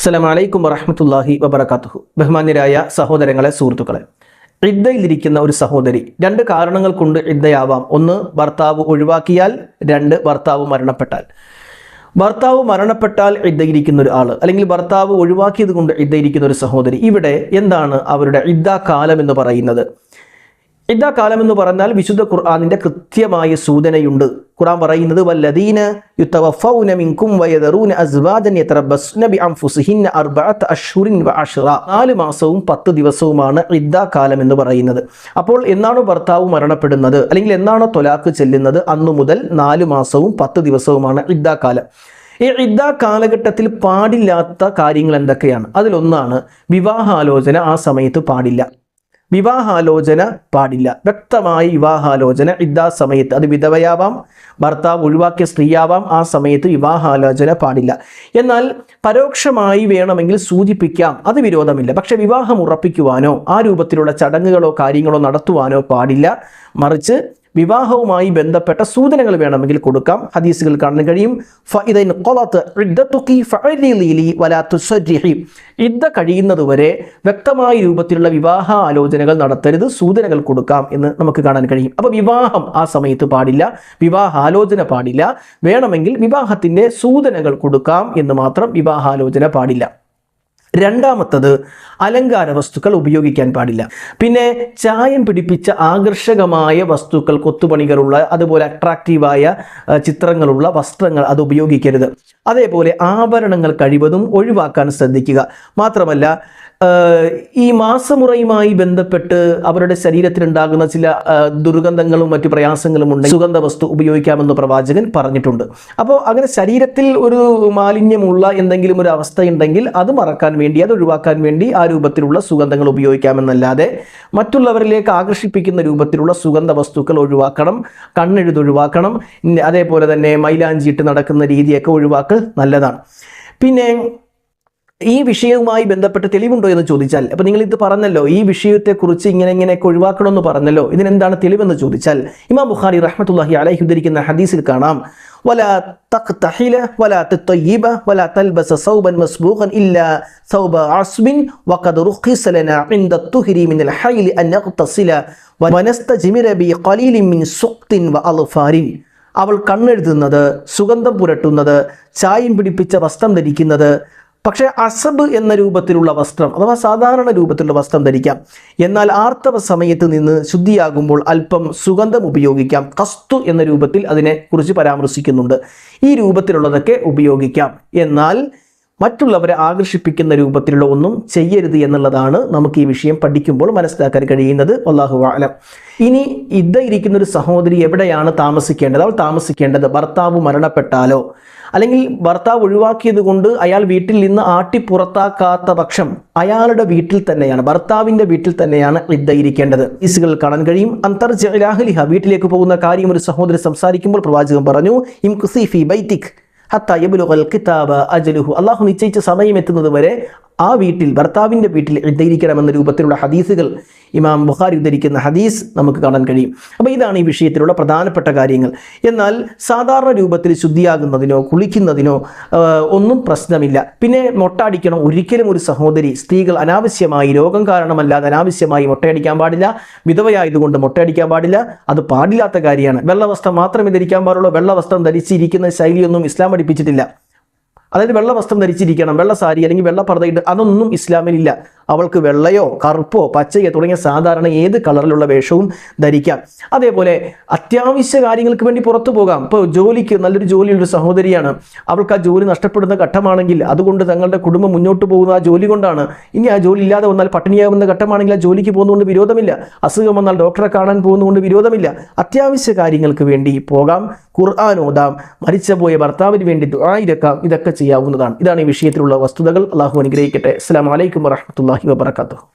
അസ്സലാം വലൈക്കും വറഹമത്തല്ലാഹി വബർക്കാത്തുഹു ബഹുമാന്യരായ സഹോദരങ്ങളെ സുഹൃത്തുക്കളെ. ഇദ്ദയിലിരിക്കുന്ന ഒരു സഹോദരി രണ്ട് കാരണങ്ങൾ കൊണ്ട് ഇദ്ദയാവാം. ഒന്ന് ഭർത്താവ് ഒഴിവാക്കിയാൽ രണ്ട് ഭർത്താവ് മരണപ്പെട്ടാൽ. ഭർത്താവ് മരണപ്പെട്ടാൽ ഇദ്ദയിരിക്കുന്ന ഒരു ആൾ അല്ലെങ്കിൽ ഭർത്താവ് ഒഴിവാക്കിയത് കൊണ്ട് ഇദ്ദയിരിക്കുന്ന ഒരു സഹോദരി. ഇവിടെ എന്താണ് അവരുടെ ഇദ്ദാ കാലം എന്ന് പറയുന്നത്? ഇദ്ദ കാലം എന്ന് പറഞ്ഞാൽ വിശുദ്ധ ഖുർആാനിന്റെ കൃത്യമായ സൂചനയുണ്ട്. ഖുർആൻ പറയുന്നത് വല്ലദീന ബിഅൻഫുസിഹിന്ന അർബഅത നാല് മാസവും പത്ത് ദിവസവുമാണ് ഇദ്ദാ കാലം എന്ന് പറയുന്നത്. അപ്പോൾ എന്നാണോ ഭർത്താവ് മരണപ്പെടുന്നത്? അല്ലെങ്കിൽ എന്നാണോ തൊലാക്ക് ചെല്ലുന്നത്? അന്നു മുതൽ നാല് മാസവും പത്ത് ദിവസവുമാണ് ഇദ്ദാ കാലം. ഈ ഇദ്ദ കാലഘട്ടത്തിൽ പാടില്ലാത്ത കാര്യങ്ങൾ എന്തൊക്കെയാണ്? അതിലൊന്നാണ് വിവാഹാലോചന ആ സമയത്ത് പാടില്ല. വിവാഹാലോചന പാടില്ല. വ്യക്തമായി വിവാഹാലോചന ഇദ്ദാ സമയത്ത് അത് വിധവയാവാം ഭർത്താവ് ഒഴിവാക്കിയ സ്ത്രീയാവാം ആ സമയത്ത് വിവാഹാലോചന പാടില്ല. എന്നാൽ പരോക്ഷമായി വേണമെങ്കിൽ സൂചിപ്പിക്കാം അത് വിരോധമില്ല. പക്ഷെ വിവാഹം ഉറപ്പിക്കുവാനോ ആ രൂപത്തിലുള്ള ചടങ്ങുകളോ കാര്യങ്ങളോ നടത്തുവാനോ പാടില്ല. മറിച്ച് വിവാഹവുമായി ബന്ധപ്പെട്ട സൂചനകൾ വേണമെങ്കിൽ കൊടുക്കാം. ഹദീസുകൾ കാണാൻ കഴിയും. ഇദ്ദ കഴിയുന്നതുവരെ വ്യക്തമായ രൂപത്തിലുള്ള വിവാഹ ആലോചനകൾ നടത്തരുത്. സൂചനകൾ കൊടുക്കാം എന്ന് നമുക്ക് കാണാൻ കഴിയും. അപ്പോൾ വിവാഹം ആ സമയത്ത് പാടില്ല. വിവാഹ ആലോചന പാടില്ല. വേണമെങ്കിൽ വിവാഹത്തിന്റെ സൂചനകൾ കൊടുക്കാം എന്ന് മാത്രം വിവാഹാലോചന പാടില്ല. രണ്ടാമത്തത് അലങ്കാര വസ്തുക്കൾ ഉപയോഗിക്കാൻ പാടില്ല. പിന്നെ ചായം പിടിപ്പിച്ച ആകർഷകമായ വസ്തുക്കൾ കൊത്തുപണികളുള്ള അതുപോലെ അട്രാക്റ്റീവായ ചിത്രങ്ങളുള്ള വസ്ത്രങ്ങൾ അത് ഉപയോഗിക്കരുത്. അതേപോലെ ആഭരണങ്ങൾ കഴിവതും ഒഴിവാക്കാൻ ശ്രദ്ധിക്കുക. മാത്രമല്ല ഈ മാസമുറയുമായി ബന്ധപ്പെട്ട് അവരുടെ ശരീരത്തിലുണ്ടാകുന്ന ചില ദുർഗന്ധങ്ങളും മറ്റു പ്രയാസങ്ങളും ഉണ്ട് സുഗന്ധ വസ്തു ഉപയോഗിക്കാമെന്ന് പ്രവാചകൻ പറഞ്ഞിട്ടുണ്ട്. അപ്പോൾ അങ്ങനെ ശരീരത്തിൽ ഒരു മാലിന്യമുള്ള എന്തെങ്കിലും ഒരു അവസ്ഥയുണ്ടെങ്കിൽ അത് മറക്കാൻ വേണ്ടി അത് ഒഴിവാക്കാൻ വേണ്ടി ആ രൂപത്തിലുള്ള സുഗന്ധങ്ങൾ ഉപയോഗിക്കാമെന്നല്ലാതെ മറ്റുള്ളവരിലേക്ക് ആകർഷിപ്പിക്കുന്ന രൂപത്തിലുള്ള സുഗന്ധ വസ്തുക്കൾ ഒഴിവാക്കണം കണ്ണെഴുത് ഒഴിവാക്കണം ഇന്ന- അതേപോലെ തന്നെ മൈലാഞ്ചിയിട്ട് നടക്കുന്ന രീതിയൊക്കെ ഒഴിവാക്കൽ നല്ലതാണ്. പിന്നെ ഈ വിഷയവുമായി ബന്ധപ്പെട്ട് തെളിവുണ്ടോ എന്ന് ചോദിച്ചാൽ അപ്പോൾ നിങ്ങൾ ഇത് പറഞ്ഞല്ലോ ഈ വിഷയത്തെക്കുറിച്ച് ഇങ്ങനെ ഇങ്ങനെയൊക്കെ ഒഴിവാക്കണമെന്ന് പറഞ്ഞല്ലോ ഇതിനെന്താണ് തെളിവെന്ന് ചോദിച്ചാൽ ഇമാം ബുഖാരി റഹ്മത്തുള്ളാഹി അലൈഹി ഉദ്ധരിക്കുന്ന ഹദീസിൽ കാണാം ولا تقتحل ولا تطيب ولا تلبس ثوبا مسبوغا إلا ثوب عصب وقد رخص لنا عند الطهر من الحيل أن نغتسل ونستجمر بقليل من سقط وأظفار അവൾ കണ്ണെഴുതുന്നത് സുഗന്ധം പുരട്ടുന്നത് ചായം പിടിപ്പിച്ച വസ്ത്രം ധരിക്കുന്നത് പക്ഷേ അസബ് എന്ന രൂപത്തിലുള്ള വസ്ത്രം അഥവാ സാധാരണ രൂപത്തിലുള്ള വസ്ത്രം ധരിക്കാം. എന്നാൽ ആർത്തവ സമയത്ത് നിന്ന് ശുദ്ധിയാകുമ്പോൾ അല്പം സുഗന്ധം ഉപയോഗിക്കാം. കസ്തു എന്ന രൂപത്തിൽ അതിനെ കുറിച്ച് പരാമർശിക്കുന്നുണ്ട്. ഈ രൂപത്തിലുള്ളതൊക്കെ ഉപയോഗിക്കാം. എന്നാൽ മറ്റുള്ളവരെ ആകർഷിപ്പിക്കുന്ന രൂപത്തിലുള്ള ഒന്നും ചെയ്യരുത് എന്നുള്ളതാണ് നമുക്ക് ഈ വിഷയം പഠിക്കുമ്പോൾ മനസ്സിലാക്കാൻ കഴിയുന്നത്. അള്ളാഹു ആലം ഇനി ഇദ്ദ ഇരിക്കുന്ന ഒരു സഹോദരി എവിടെയാണ് താമസിക്കേണ്ടത്? അവൾ താമസിക്കേണ്ടത് ഭർത്താവ് മരണപ്പെട്ടാലോ? അല്ലെങ്കിൽ ഭർത്താവ് ഒഴിവാക്കിയത് കൊണ്ട് അയാൾ വീട്ടിൽ നിന്ന് ആട്ടി പുറത്താക്കാത്ത പക്ഷം അയാളുടെ വീട്ടിൽ തന്നെയാണ് ഭർത്താവിന്റെ വീട്ടിൽ തന്നെയാണ് ഇദ്ദ ഇരിക്കേണ്ടത്. ഈസുകൾ കാണാൻ കഴിയും. അന്തർജലാഹലിഹ വീട്ടിലേക്ക് പോകുന്ന കാര്യം ഒരു സഹോദരി സംസാരിക്കുമ്പോൾ പ്രവാചകൻ പറഞ്ഞു ഇം കുസീഫി ബൈത്തിക് ഹത്ത യബുലുൽ കിതാബ അജലുഹു. അള്ളാഹു നിശ്ചയിച്ച സമയം എത്തുന്നത് വരെ ആ വീട്ടിൽ ഭർത്താവിന്റെ വീട്ടിൽ ഇദ്ധരിക്കണമെന്ന രൂപത്തിലുള്ള ഹദീസുകൾ ഇമാം ബുഖാരി ഉദ്ധരിക്കുന്ന ഹദീസ് നമുക്ക് കാണാൻ കഴിയും. അപ്പോൾ ഇതാണ് ഈ വിഷയത്തിലുള്ള പ്രധാനപ്പെട്ട കാര്യങ്ങൾ. എന്നാൽ സാധാരണ രൂപത്തിൽ ശുദ്ധിയാകുന്നതിനോ കുളിക്കുന്നതിനോ ഒന്നും പ്രശ്നമില്ല. പിന്നെ മൊട്ടടിക്കണം ഒരിക്കലും ഒരു സഹോദരി സ്ത്രീകൾ അനാവശ്യമായി രോഗം കാരണമല്ലാതെ അനാവശ്യമായി മൊട്ടയടിക്കാൻ പാടില്ല. വിധവയായതുകൊണ്ട് മൊട്ടയടിക്കാൻ പാടില്ല. അത് പാടില്ലാത്ത കാര്യമാണ്. വെള്ളവസ്ത്രം മാത്രമേ ധരിക്കാൻ പാടുള്ളൂ. വെള്ളവസ്ത്രം ധരിച്ചിരിക്കുന്ന ശൈലിയൊന്നും ഇസ്ലാം പഠിപ്പിച്ചിട്ടില്ല. അതായത് വെള്ള വസ്ത്രം ധരിച്ചിരിക്കണം വെള്ള സാരി അല്ലെങ്കിൽ വെള്ള പർദ്ദയിട്ട് അതൊന്നും ഇസ്ലാമിലില്ല. അവൾക്ക് വെള്ളയോ കറുപ്പോ പച്ചയോ തുടങ്ങിയ സാധാരണ ഏത് കളറിലുള്ള വേഷവും ധരിക്കാം. അതേപോലെ അത്യാവശ്യ കാര്യങ്ങൾക്ക് വേണ്ടി പുറത്തു പോകാം. ഇപ്പോൾ ജോലിക്ക് നല്ലൊരു ജോലിയുള്ളൊരു സഹോദരിയാണ്. അവൾക്ക് ആ ജോലി നഷ്ടപ്പെടുന്ന ഘട്ടമാണെങ്കിൽ അതുകൊണ്ട് തങ്ങളുടെ കുടുംബം മുന്നോട്ട് പോകുന്ന ആ ജോലി കൊണ്ടാണ്. ഇനി ആ ജോലി ഇല്ലാതെ വന്നാൽ പട്ടിണിയാകുന്ന ഘട്ടമാണെങ്കിൽ ആ ജോലിക്ക് പോകുന്നതുകൊണ്ട് വിരോധമില്ല. അസുഖം വന്നാൽ ഡോക്ടറെ കാണാൻ പോകുന്നതുകൊണ്ട് വിരോധമില്ല. അത്യാവശ്യ കാര്യങ്ങൾക്ക് വേണ്ടി പോകാം. ഖുർആൻ ഓതാം. മരിച്ചുപോയ ഭർത്താവിന് വേണ്ടി ദുആയിരക്കാം ഇതൊക്കെ ചെയ്യാവുന്നതാണ്. ഇതാണ് ഈ വിഷയത്തിലുള്ള വസ്തുതകൾ. അള്ളാഹു അനുഗ്രഹിക്കട്ടെ. അസ്സലാമു അലൈക്കും warahmatullahi wabarakatuh.